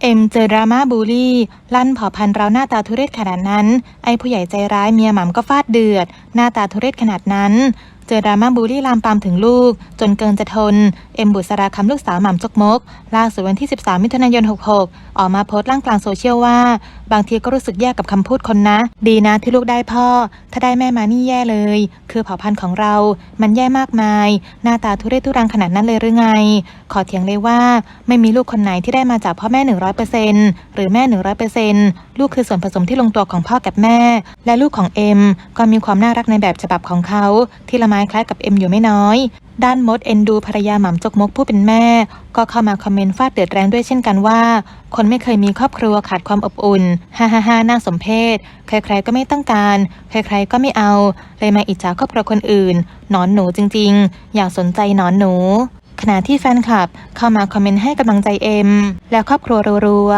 เอ็มเจอดราม่าบูลลี่ ลั่นเผ่าพันธุ์เราหน้าตาทุเรศขนาดนั้น ไอ้ผู้ใหญ่ใจร้ายเมียหม่ำก็ฟาดเดือด หน้าตาทุเรศขนาดนั้น เจอดราม่าบูลลี่ลามปามถึงลูก จนเกินจะทน เอ็มบุษราคำลูกสาวหม่ำจกมก ล่าสุดวันที่ 13 มิถุนายน 66 ออกมาโพสต์ล่างกลางโซเชียลว่า บางทีก็รู้สึกแย่กับคำพูดคนนะ ดีนะที่ลูกได้พ่อ ถ้าได้แม่มานี่แย่เลย คือเผ่าพันธุ์ของเรา มันแย่มากมาย หน้าตาทุเรศทุรังขนาดนั้นเลยหรือไง ขอเถียงเลยว่า ไม่มีลูกคนไหนที่ได้มาจากพ่อแม่ 100%หรือแม่ 100%ลูกคือส่วนผสมที่ลงตัวของพ่อกับแม่ และลูกของเอ็มก็มีความน่ารักในแบบฉบับของเขาที่ละไม้คล้ายกับเอ็มอยู่ไม่น้อย ด้านมดเอ็นดูภรรยาหม่ำจกมกผู้เป็นแม่ ก็เข้ามาคอมเมนต์ฟาดเดือดแรงด้วยเช่นกันว่า คนไม่เคยมีครอบครัวขาดความอบอุ่นฮ่าฮ่าฮ่าน่าสมเพชใครๆก็ไม่ต้องการ ใครๆก็ไม่เอา เลยมาอิจฉาครอบครัวคนอื่น หนอนหนูจริงๆ อยากสนใจหนอนหนูขณะที่แฟนคลับเข้ามาคอมเมนต์ให้กำลังใจเอ็ม และครอบครัวรัว